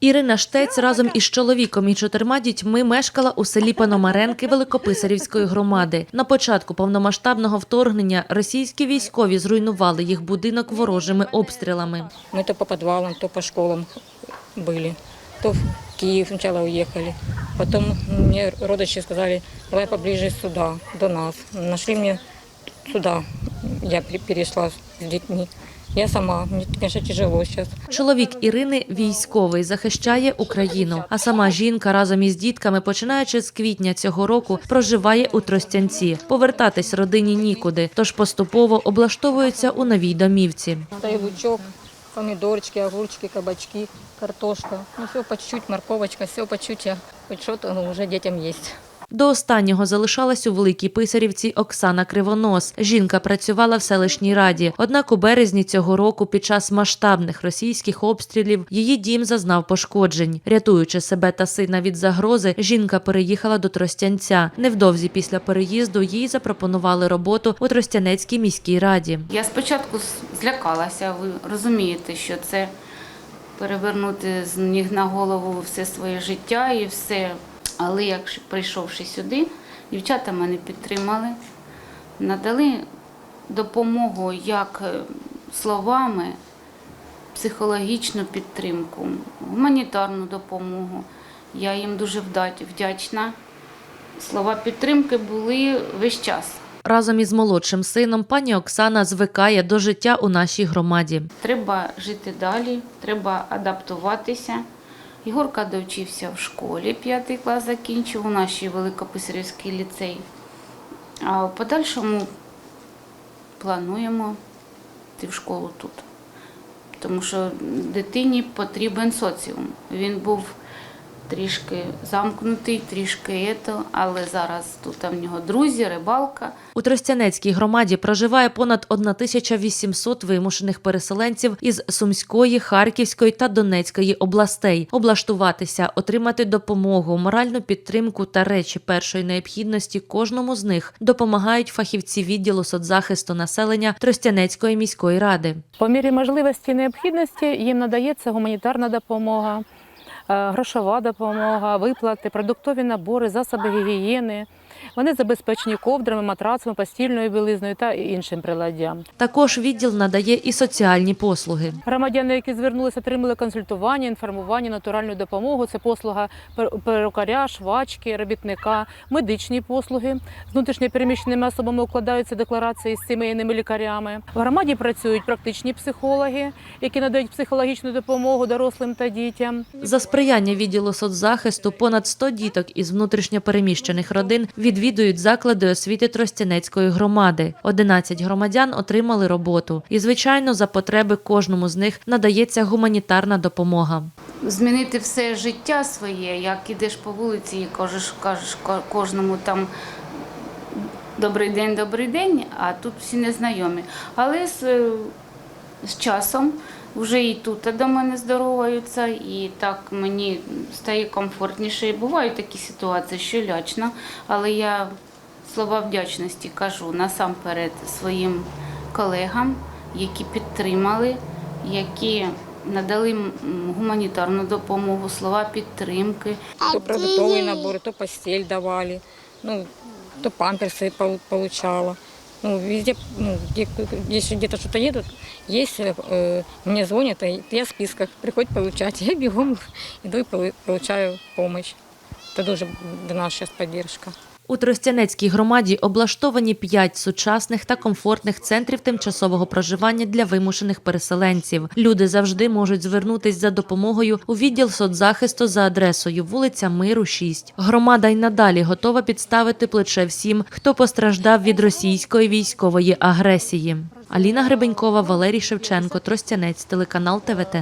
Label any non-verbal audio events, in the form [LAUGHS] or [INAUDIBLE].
Ірина Штець разом із чоловіком і чотирма дітьми мешкала у селі Пономаренки Великописарівської громади. На початку повномасштабного вторгнення російські військові зруйнували їх будинок ворожими обстрілами. Мы то по подвалам, то по школам были. То в Киев сначала уехали. Потом мне родичи сказали, давай поближе сюда, до нас. Нашли мне сюда. Я пе- перешла с детьми. Я сама. Мне, конечно, тяжело сейчас. Чоловік Ірини військовий захищає Україну. А сама жінка разом із дітками, починаючи з квітня цього року, проживає у Тростянці. Повертатись родині нікуди, тож поступово облаштовуються у новій домівці. Та и лучок, помидорчики, огурчики, кабачки, картошка. Ну, все по чуть-чуть, морковочка, все по чуть-чуть. а Хоть что-то ну, уже детям есть. До останнього залишалась у Великій Писарівці Оксана Кривонос. Жінка працювала в селищній раді. Однак у березні цього року, під час масштабних російських обстрілів, її дім зазнав пошкоджень. Рятуючи себе та сина від загрози, жінка переїхала до Тростянця. Невдовзі після переїзду їй запропонували роботу у Тростянецькій міській раді. Я спочатку злякалася, ви розумієте, що це перевернути з ніг на голову все своє життя і все. Але як прийшовши сюди, дівчата мене підтримали, надали допомогу як е, словами, психологічну підтримку, гуманітарну допомогу. Я їм дуже вдячна. Слова підтримки були весь час. Разом із молодшим сином пані Оксана звикає до життя у нашій громаді. Треба жити далі, треба адаптуватися. Ігорка довчився в школі, п'ятий клас закінчив у нашій Великописарівський ліцей. А в подальшому плануємо йти в школу тут. Тому що дитині потрібен соціум. Він був трішки замкнутий, трішки ето, але зараз тут в нього друзі, рибалка. У Тростянецькій громаді проживає понад 1800 вимушених переселенців із Сумської, Харківської та Донецької областей. Облаштуватися, отримати допомогу, моральну підтримку та речі першої необхідності кожному з них допомагають фахівці відділу соцзахисту населення Тростянецької міської ради. По мірі можливості і необхідності їм надається гуманітарна допомога, грошова допомога, виплати, продуктові набори, засоби гігієни. Вони забезпечені ковдрами, матрацами, постільною білизною та іншим приладдям. Також відділ надає і соціальні послуги. Громадяни, які звернулися, отримали консультування, інформування, натуральну допомогу. Це послуга перукаря, швачки, робітника, медичні послуги. З внутрішньопереміщеними особами укладаються декларації з сімейними лікарями. В громаді працюють практичні психологи, які надають психологічну допомогу дорослим та дітям. За сприяння відділу соцзахисту понад 100 діток із внутрішньопереміщених родин відвідують заклади освіти Тростянецької громади. 11 громадян отримали роботу. І, звичайно, за потреби кожному з них надається гуманітарна допомога. змінити все життя своє, як ідеш по вулиці і кажеш, кажеш кожному там добрий день, добрий день, а тут всі незнайомі. Але з, е, з часом вже і тут до мене здороваються, і так мені стає комфортніше. І бувають такі ситуації, що лячно, але я слова вдячності кажу насамперед своїм колегам, які підтримали, які надали м, гуманітарну допомогу, слова підтримки. То продуктовые наборы, то постель давали, ну, то памперсы пол- получала. Ну, везде, ну, где, если где-то что-то едут, есть, э, мне звонят, [LAUGHS] я в списках, приходят получать. Я бегом иду и полу- получаю помощь. Это дуже для нас сейчас поддержка. У Тростянецькій громаді облаштовані 5 сучасних та комфортних центрів тимчасового проживання для вимушених переселенців. Люди завжди можуть звернутись за допомогою у відділ соцзахисту за адресою вулиця Миру, 6. Громада й надалі готова підставити плече всім, хто постраждав від російської військової агресії. Аліна Гребенькова, Валерій Шевченко, Тростянець, телеканал ТВТ.